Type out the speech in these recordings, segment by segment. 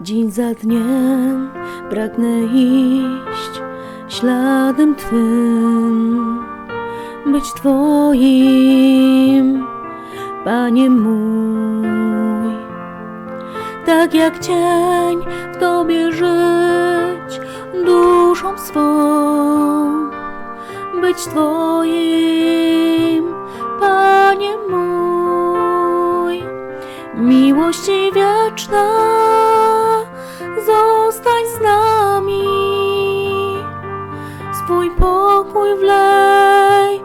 Dzień za dniem pragnę iść śladem Twym, być Twoim, Panie mój. Tak jak cień w Tobie żyć duszą swą, być Twoim, Panie mój. Miłości wieczna, zostań z nami. Swój pokój wlej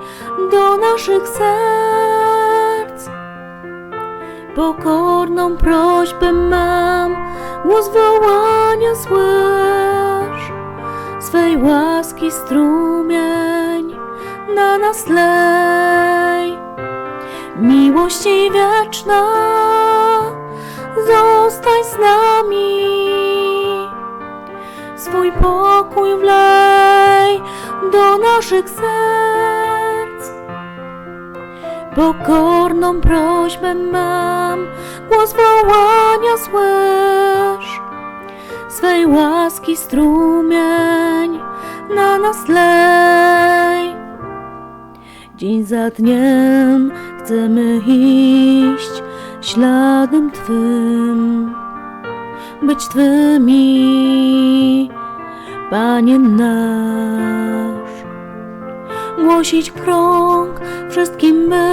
do naszych serc. Pokorną prośbę mam, głos wołania słysz. Swej łaski strumień na nas lej. Miłości wieczna, zostań z nami. Swój pokój wlej do naszych serc. Pokorną prośbę mam, głos wołania słysz. Swej łaski strumień na nas lej. Dzień za dniem chcemy iść śladem Twym, być Twymi, Panie nasz. Głosić krąg wszystkim by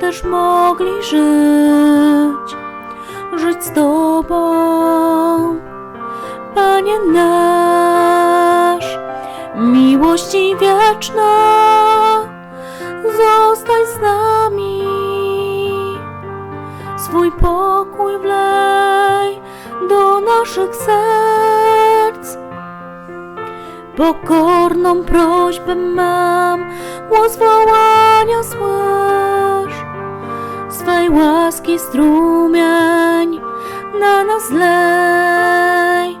też mogli żyć, żyć z Tobą, Panie nasz. Miłości wieczna, do naszych serc. Pokorną prośbę mam, głos wołania słysz. Swej łaski strumień na nas lej.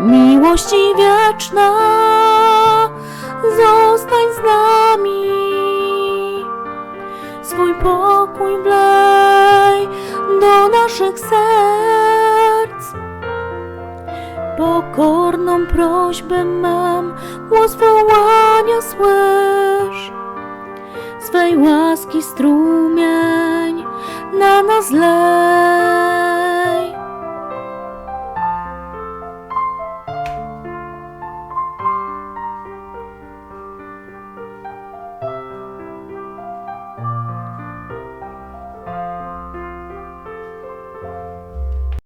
Miłości wieczna, zostań z nami. Swój pokój wlej do naszych serc. Pokorną prośbę mam, głos wołania słysz. Swej łaski strumień na nas lej.